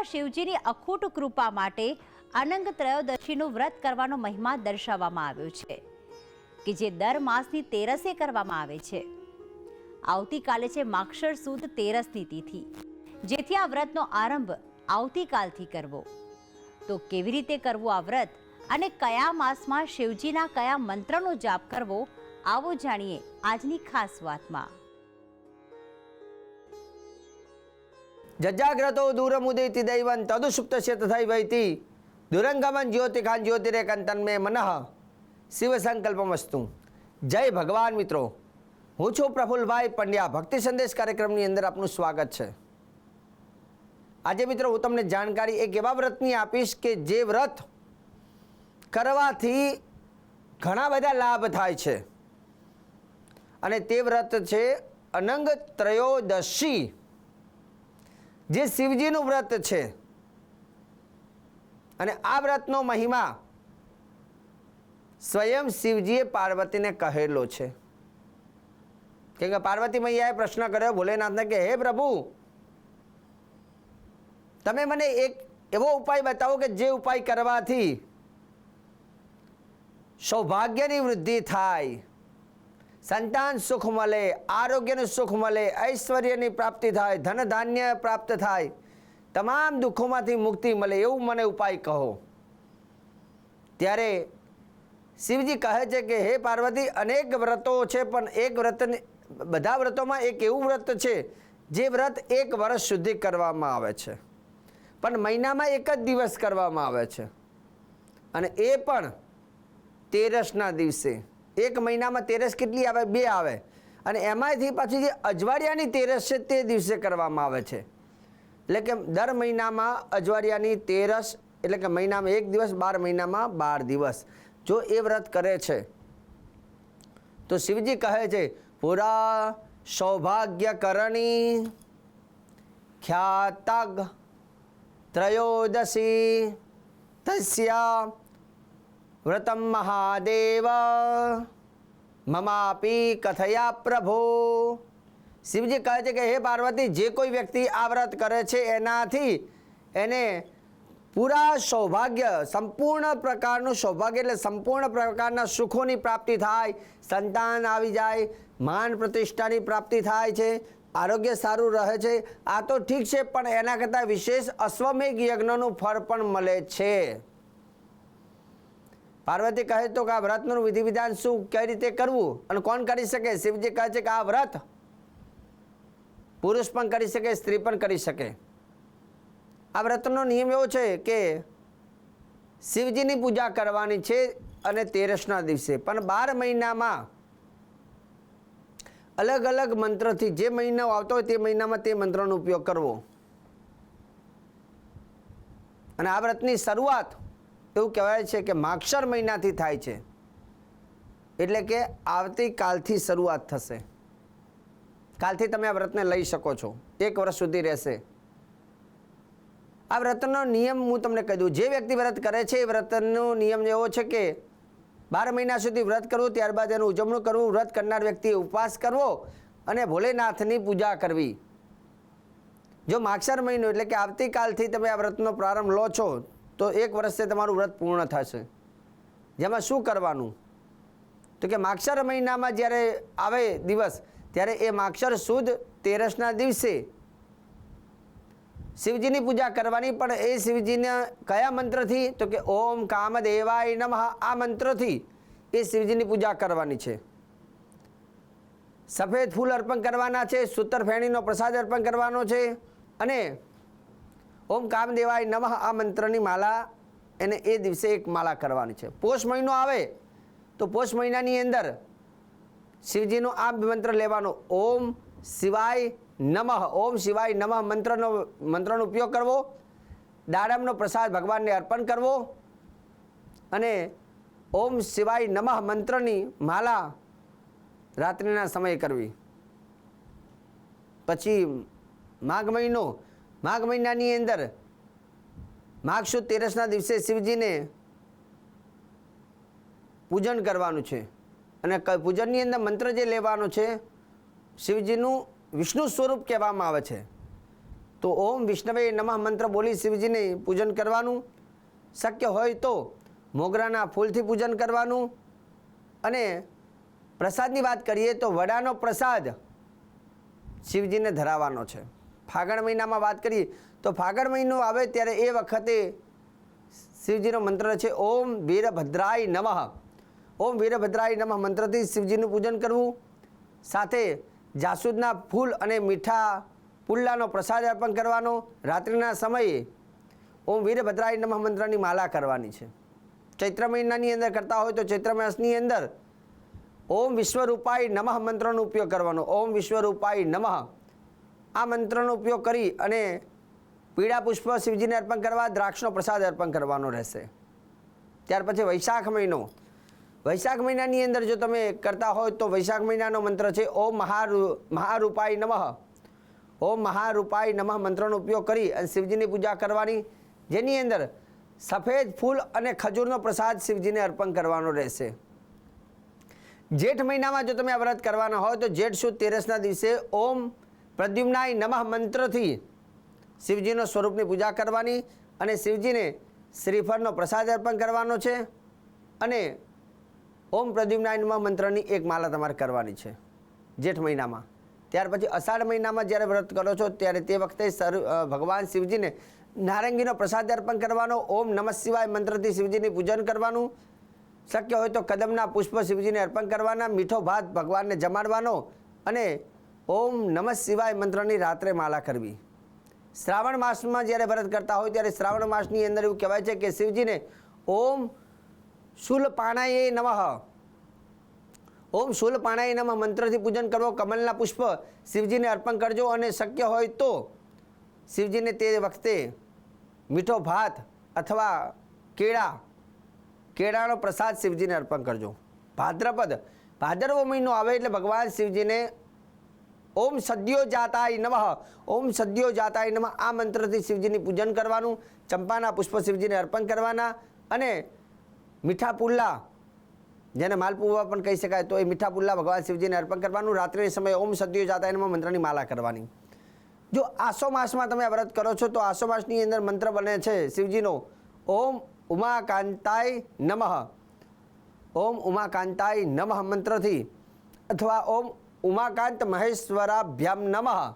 શાસ્ત્રોમાં શિવજીની અખૂટ કૃપા માટે અનંગ ત્રયોદશીનું વ્રત કરવાનો મહિમા દર્શાવવામાં આવ્યો છે, કે જે દર માસની તેરસે કરવામાં આવે છે. આવતીકાલે છે માક્ષર સુદ તેરસની તિથિ, જેથી આ વ્રતનો આરંભ આવતીકાલથી કરવો. તો કેવી રીતે કરવું આ વ્રત અને કયા માસમાં શિવજીના કયા મંત્રનો જાપ કરવો, આવો જાણીએ આજની ખાસ વાતમાં. જજાગ્રતો દૂરમુદિતિ દૈવં તદુસુપ્તસ્ય તથૈવૈતિ દુરંગમન જ્યોતિકાન જ્યોતિરેકન તન્મે મનઃ. શિવ સંકલ્પમસ્તુ. જય ભગવાન મિત્રો. હું છું પ્રફુલભાઈ પંડ્યા. ભક્તિ સંદેશ કાર્યક્રમની અંદર આપનું સ્વાગત છે. આજે મિત્રો હું તમને જાણકારી એક એવા વ્રતની આપીશ કે જે વ્રત કરવાથી ઘણા બધા લાભ થાય છે. અને તે વ્રત છે અનંગ ત્રયોદશી. જે શિવજીનું વ્રત છે. અને આ વ્રતનો મહિમા સ્વયં શિવજીએ પાર્વતીને કહેલો છે. કેમ કે પાર્વતી મૈયાએ પ્રશ્ન કર્યો, ભોલેનાથને કે, હે પ્રભુ, તમે મને એક એવો ઉપાય બતાવો કે જે ઉપાય કરવાથી સૌભાગ્યની વૃદ્ધિ થાય. સંતાન સુખ મળે, આરોગ્યનું સુખ મળે, ઐશ્વર્યની પ્રાપ્તિ થાય ધન ધાન્ય પ્રાપ્ત થાય. તમામ દુઃખોમાંથી મુક્તિ મળે એવું મને ઉપાય કહો. ત્યારે શિવજી કહે છે કે, હે પાર્વતી, અનેક વ્રતો છે, પણ એક વ્રતને, બધા વ્રતોમાં એક એવું વ્રત છે, જે વ્રત એક વર્ષ સુધી કરવામાં આવે છે. પણ મહિનામાં એક જ દિવસ કરવામાં આવે છે. અને એ પણ તેરસના દિવસે. એક મહિનામાં તેરસ કેટલી આવે? બે આવે. અને એમાંથી પાછી જે અજવાળિયાની તેરસ છે તે દિવસે કરવામાં આવે છે. એટલે કે દર મહિનામાં અજવાળિયાની તેરસ, એટલે કે મહિનામાં એક દિવસ, બાર મહિનામાં બાર દિવસ. જો એ વ્રત કરે છે, તો શિવજી કહે છે, પુરા સૌભાગ્ય કરણી ખ્યાતગ ત્રયોદશી તસ્યા વ્રતમ મહાદેવ મમાપી કથયા પ્રભો શિવજી કહે છે કે, હે પાર્વતી, જે કોઈ વ્યક્તિ આ વ્રત કરે છે એનાથી એને પૂરા સૌભાગ્ય, સંપૂર્ણ પ્રકારનું સૌભાગ્ય એટલે સંપૂર્ણ પ્રકારના સુખોની પ્રાપ્તિ થાય, સંતાન આવી જાય, માન પ્રતિષ્ઠાની પ્રાપ્તિ થાય છે, આરોગ્ય સારું રહે છે, આ તો ઠીક છે, પણ એના કરતાં વિશેષ અશ્વમેઘ યજ્ઞનું ફળ પણ મળે છે. પાર્વતી કહે તો કે આ વ્રતનું વિધિ વિધાન શું, કઈ રીતે કરવું અને કોણ કરી શકે? શિવજી કહે છે કે આ વ્રત પુરુષ પણ કરી શકે, સ્ત્રી પણ કરી શકે. આ વ્રતનો નિયમ એવો છે કે શિવજીની પૂજા કરવાની છે અને તેરસના દિવસે. પણ બાર મહિનામાં અલગ અલગ મંત્રથી જે મહિનો આવતો હોય તે મહિનામાં તે મંત્રનો ઉપયોગ કરવો. અને આ વ્રતની શરૂઆત એવું કહેવાય છે કે માક્ષર મહિનાથી થાય છે. એટલે કે આવતીકાલથી શરૂઆત થશે. કાલથી તમે આ વ્રતને લઈ શકો છો. એક વર્ષ સુધી રહેશે. આ વ્રતનો નિયમ હું તમને કહી દઉં. જે વ્યક્તિ વ્રત કરે છે, એ વ્રતનો નિયમ એવો છે કે બાર મહિના સુધી વ્રત કરવું, ત્યારબાદ એનું ઉજવણું કરવું, વ્રત કરનાર વ્યક્તિએ ઉપવાસ કરવો અને ભોલેનાથની પૂજા કરવી. જો માક્ષર મહિનો એટલે કે આવતીકાલથી તમે આ વ્રતનો પ્રારંભ લો છો તો એક વર્ષે તમારું વ્રત પૂર્ણ થશે. જેમાં શું કરવાનું? તો કે માક્ષર મહિનામાં જ્યારે આવે દિવસ, ત્યારે એ માક્ષર સુદ તેરસના દિવસે શિવજીની પૂજા કરવાની. પણ એ શિવજીના કયા મંત્રથી? તો કે ઓમ કામદેવાય નમઃ આ મંત્રથી એ શિવજીની પૂજા કરવાની છે. સફેદ ફૂલ અર્પણ કરવાના છે સૂતર ફેણીનો પ્રસાદ અર્પણ કરવાનો છે અને ઓમ કામદેવાય નમઃ. આ મંત્રની માલા એને એ દિવસે એક માલા કરવાની છે. પોષ મહિનો આવે તો પોષ મહિનાની અંદર શિવજીનો આ મંત્ર લેવાનો. ઓમ શિવાય નમઃ. ઓમ શિવાય નમઃ મંત્રનો મંત્રનો ઉપયોગ કરવો. દાડમનો પ્રસાદ ભગવાનને અર્પણ કરવો. અને ઓમ શિવાય નમઃ મંત્રની માલા રાત્રિના સમયે કરવી. પછી માઘ મહિનો માઘ મહિનાની અંદર માઘ સુદ તેરસના દિવસે શિવજીને પૂજન કરવાનું છે. અને પૂજનની અંદર મંત્ર જે લેવાનો છે, શિવજીનું વિષ્ણુ સ્વરૂપ કહેવામાં આવે છે. તો ઓમ વિષ્ણવે નમઃ મંત્ર બોલી શિવજીને પૂજન કરવાનું. શક્ય હોય તો મોગરાના ફૂલથી પૂજન કરવાનું. અને પ્રસાદની વાત કરીએ તો વડાનો પ્રસાદ શિવજીને ધરાવવાનો છે. ફાગણ મહિનામાં વાત કરીએ તો ફાગણ મહિનો આવે ત્યારે એ વખતે શિવજીનો મંત્ર છે, ઓમ વીરભદ્રાય નમઃ. ઓમ વીરભદ્રાય નમઃ મંત્રથી શિવજીનું પૂજન કરવું. સાથે જાસૂદના ફૂલ અને મીઠા પુલ્લાનો પ્રસાદ અર્પણ કરવાનો. રાત્રિના સમયે ઓમ વીરભદ્રાય નમઃ મંત્રની માલા કરવાની છે. ચૈત્ર મહિનાની અંદર કરતા હોય તો ચૈત્ર માસની અંદર ઓમ વિશ્વરૂપાય નમઃ મંત્રનો ઉપયોગ કરવાનો. ઓમ વિશ્વરૂપાય નમઃ. આ મંત્રનો ઉપયોગ કરી અને પીળા પુષ્પ શિવજીને અર્પણ કરવા, દ્રાક્ષનો પ્રસાદ અર્પણ કરવાનો રહેશે. ત્યાર પછી વૈશાખ મહિનો. વૈશાખ મહિનાની અંદર જો તમે કરતા હોય તો વૈશાખ મહિનાનો મંત્ર છે, ઓમ મહારૂ, મહારૂપાય નમઃ. ઓમ મહારૂપાય નમઃ મંત્રનો ઉપયોગ કરી અને શિવજીની પૂજા કરવાની. જેની અંદર સફેદ ફૂલ અને ખજૂરનો પ્રસાદ શિવજીને અર્પણ કરવાનો રહેશે. જેઠ મહિનામાં જો તમે આ વ્રત કરવાના હોય તો જેઠ સુદ તેરસના દિવસે ઓમ પ્રદ્યુમ્નાય નમઃ મંત્રથી શિવજીનો સ્વરૂપની પૂજા કરવાની અને શિવજીને શ્રીફળનો પ્રસાદ અર્પણ કરવાનો છે અને ઓમ પ્રદ્યુમ્નાય નમઃ મંત્રની એક માલા તમારે કરવાની છે જેઠ મહિનામાં. ત્યાર પછી અષાઢ મહિનામાં જ્યારે વ્રત કરો છો ત્યારે તે વખતે સર ભગવાન શિવજીને નારંગીનો પ્રસાદ અર્પણ કરવાનો, ઓમ નમઃ શિવાય મંત્રથી શિવજીની પૂજન કરવાનું. શક્ય હોય તો કદમના પુષ્પ શિવજીને અર્પણ કરવાના, મીઠો ભાત ભગવાનને જમાડવાનો અને ઓમ નમઃ શિવાય મંત્રની રાત્રે માલા કરવી. શ્રાવણ માસમાં જ્યારે વ્રત કરતા હોય ત્યારે શ્રાવણ માસની અંદર એવું કહેવાય છે કે શિવજીને ઓમ શુલ નમઃ. ઓમ શુલ પાણાએ નમઃ મંત્રથી પૂજન કરવો, કમલના પુષ્પ શિવજીને અર્પણ કરજો અને શક્ય હોય તો શિવજીને તે વખતે મીઠો ભાત અથવા કેળા, કેળાનો પ્રસાદ શિવજીને અર્પણ કરજો. ભાદ્રપદ, ભાદરવો મહિનો આવે એટલે ભગવાન શિવજીને ઓમ સદ્યો જાતાય નમઃ. ઓમ સદ્યો જાતાય નમઃ. આ મંત્રથી શિવજીની પૂજન કરવાનું, ચંપાના પુષ્પ શિવજીને અર્પણ કરવાના અને મીઠા પુલ્લા, જેને માલપુવા પણ કહી શકાય, તો એ મીઠા પુલ્લા ભગવાન શિવજીને અર્પણ કરવાનું. રાત્રિ સમયે ઓમ સદ્યો જાતાય નમઃ મંત્રની માલા કરવાની. જો આસો માસમાં તમે વ્રત કરો છો, તો આસો માસની અંદર મંત્ર બને છે શિવજીનો, ઓમ ઉમાકાંતાય નમઃ. ઓમ ઉમાકાંતાય નમઃ મંત્રથી. અથવા ઓમ ઉમાકાંત મહેશ્વરાભ્યામ નમઃ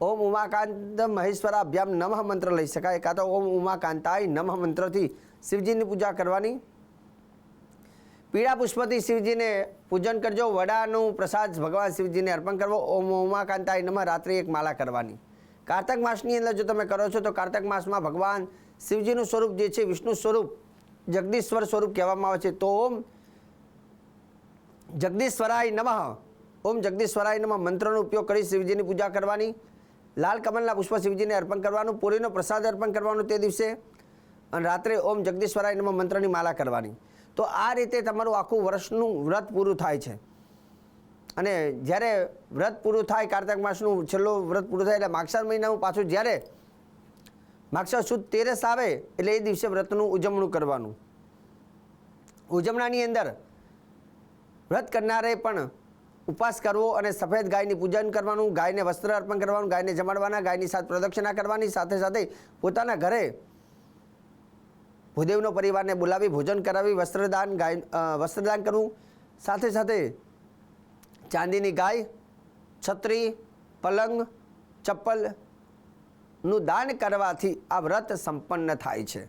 ઓમ ઉમાકાંત મહેશ્વરાભ્યામ નમઃ મંત્ર લઈ શકાય કાં તો ઓમ ઉમાકાંતાય નમઃ મંત્રથી શિવજીની પૂજા કરવાની। પીળા પુષ્પથી શિવજીને પૂજન કરજો. વડાનું પ્રસાદ ભગવાન શિવજીને અર્પણ કરવો. ઓમ ઉમાકાંતાય નમઃ. રાત્રે એક માલા કરવાની. કાર્તક માસની અંદર જો તમે કરો છો, તો કાર્તક માસમાં ભગવાન શિવજીનું સ્વરૂપ જે છે વિષ્ણુ સ્વરૂપ, જગદીશ્વર સ્વરૂપ કહેવામાં આવે છે. તો ઓમ જગદીશ્વરાય નમઃ. ઓમ જગદીશ્વરાય નમઃ. મંત્રનો ઉપયોગ કરી શિવજીની પૂજા કરવાની. લાલ કમલના પુષ્પ શિવજીને અર્પણ કરવાનું. પૂરીનો પ્રસાદ અર્પણ કરવાનું તે દિવસે. અને રાત્રે ઓમ જગદીશ્વરાય નમઃ મંત્રની માલા કરવાની. તો આ રીતે તમારું આખું વર્ષનું વ્રત પૂરું થાય છે. અને જ્યારે વ્રત પૂરું થાય, કારતક માસનું છેલ્લું વ્રત પૂરું થાય એટલે માગસર મહિનાનું પાછું જ્યારે માગસર સુદ તેરસ આવે એટલે એ દિવસે વ્રતનું ઉજવણું કરવાનું. ઉજવણાની અંદર વ્રત કરનારે પણ ઉપવાસ કરવો અને સફેદ ગાયની પૂજન કરવાનું, ગાયને વસ્ત્ર અર્પણ કરવાનું, ગાયને જમાડવાના, ગાયની સાથે પ્રદક્ષિણા કરવાની, સાથે સાથે પોતાના ઘરે ભૂદેવનો પરિવારને બોલાવી, ભોજન કરાવી, વસ્ત્રદાન, ગાય વસ્ત્રદાન કરવું. સાથે સાથે ચાંદીની ગાય, છત્રી, પલંગ, ચપ્પલનું દાન કરવાથી આ વ્રત સંપન્ન થાય છે.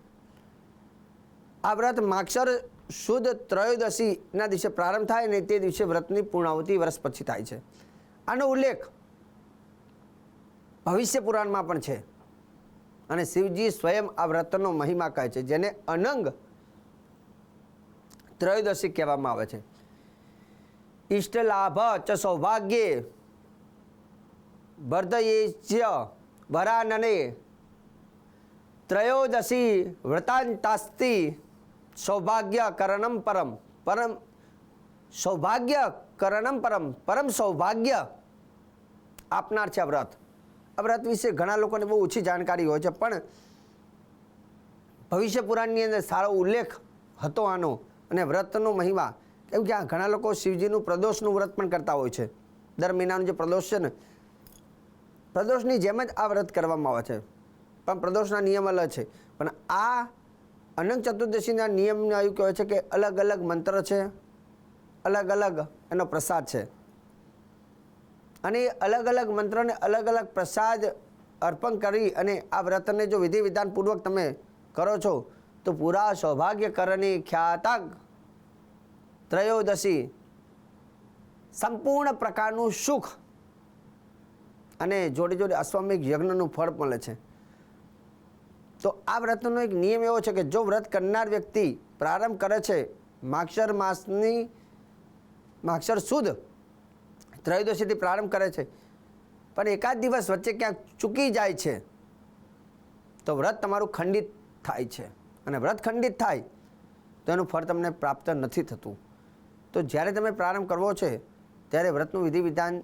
આ વ્રત માક્ષર શુદ્ધ ત્રયોદશીના દિવસે પ્રારંભ થાય અને તે દિવસે વ્રતની પૂર્ણાહુતિ વર્ષ પછી થાય છે. આનો ઉલ્લેખ ભવિષ્ય પુરાણમાં પણ છે. અને શિવજી સ્વયં આ વ્રતનો મહિમા કહે છે, જેને અનંગ ત્રયોદશી કહેવામાં આવે છે. ઇષ્ટલાભ ચ સૌભાગ્યે વર્ધયેચ્ય વરાનને ત્રયોદશી વ્રતાંતાસ્તિ સૌભાગ્ય કરણમ પરમ પરમ સૌભાગ્ય કરણમ પરમ પરમ સૌભાગ્ય આપનાર છે આ વ્રત. આ વ્રત વિશે ઘણા લોકોને બહુ ઓછી જાણકારી હોય છે, પણ ભવિષ્ય પુરાણની અંદર સારો ઉલ્લેખ હતો આનો અને વ્રતનો મહિમા. કેમ કે આ ઘણા લોકો શિવજીનું પ્રદોષનું વ્રત પણ કરતા હોય છે. દર મહિનાનું જે પ્રદોષ છે ને, પ્રદોષની જેમ જ આ વ્રત કરવામાં આવે છે. પણ પ્રદોષના નિયમ અલગ છે. પણ આ અનંત ચતુર્દશીના નિયમને આવ્યું કહેવાય છે કે અલગ અલગ મંત્ર છે, અલગ અલગ એનો પ્રસાદ છે. અને એ અલગ અલગ મંત્રને અલગ અલગ પ્રસાદ અર્પણ કરી અને આ વ્રતને જો વિધિ વિધાનપૂર્વક તમે કરો છો, તો પૂરા સૌભાગ્ય કરની ખ્યાતક ત્રયોદશી સંપૂર્ણ પ્રકારનું સુખ અને જોડે જોડે અશ્વમિક યજ્ઞનું ફળ મળે છે. તો આ વ્રતનો એક નિયમ એવો છે કે જો વ્રત કરનાર વ્યક્તિ પ્રારંભ કરે છે માક્ષર માસની માક્ષર સુદ, ત્રયોદશીથી પ્રારંભ કરે છે, પણ એકાદ દિવસ વચ્ચે ક્યાંક ચૂકી જાય છે, તો વ્રત તમારું ખંડિત થાય છે. અને વ્રત ખંડિત થાય, તો એનું ફળ તમને પ્રાપ્ત નથી થતું. તો જ્યારે તમે પ્રારંભ કરવો છે, ત્યારે વ્રતનું વિધિ વિધાન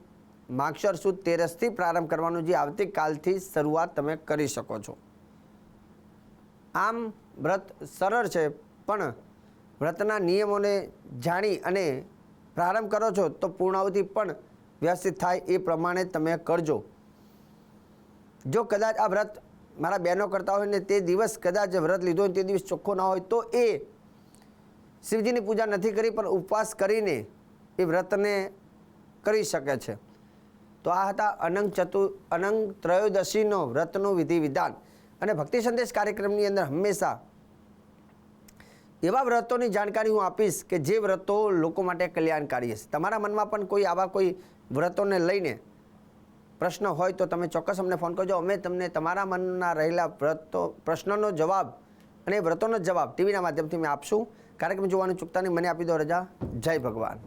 માક્ષર સુદ તેરસથી પ્રારંભ કરવાનું જે આવતીકાલથી શરૂઆત તમે કરી શકો છો. આમ વ્રત સરળ છે, પણ વ્રતના નિયમોને જાણી અને પ્રારંભ કરો છો તો પૂર્ણાવધિ પણ વ્યવસ્થિત થાય એ પ્રમાણે તમે કરજો. જો કદાચ આ વ્રત મારા બહેનો કરતા હોય ને તે દિવસ કદાચ વ્રત લીધો હોય તે દિવસ ચોખ્ખો ના હોય તો એ શિવજીની પૂજા નથી કરી પણ ઉપવાસ કરીને એ વ્રતને કરી શકે છે. તો આ હતા અનંગ ચતુ અનંગ ત્રયોદશીનો વ્રતનું વિધિ વિધાન. અને ભક્તિ સંદેશ કાર્યક્રમની અંદર હંમેશા એવા વ્રતોની જાણકારી હું આપીશ કે જે વ્રતો લોકો માટે કલ્યાણકારી હશે. તમારા મનમાં પણ કોઈ આવા કોઈ વ્રતોને લઈને પ્રશ્ન હોય તો તમે ચોક્કસ અમને ફોન કરજો. અમે તમને તમારા મનના રહેલા વ્રતો, પ્રશ્નનો જવાબ અને વ્રતોનો જવાબ ટીવીના માધ્યમથી મેં આપશું. કાર્યક્રમ જોવાનું ચૂકતા નહીં. મને આપી દો રજા. જય ભગવાન.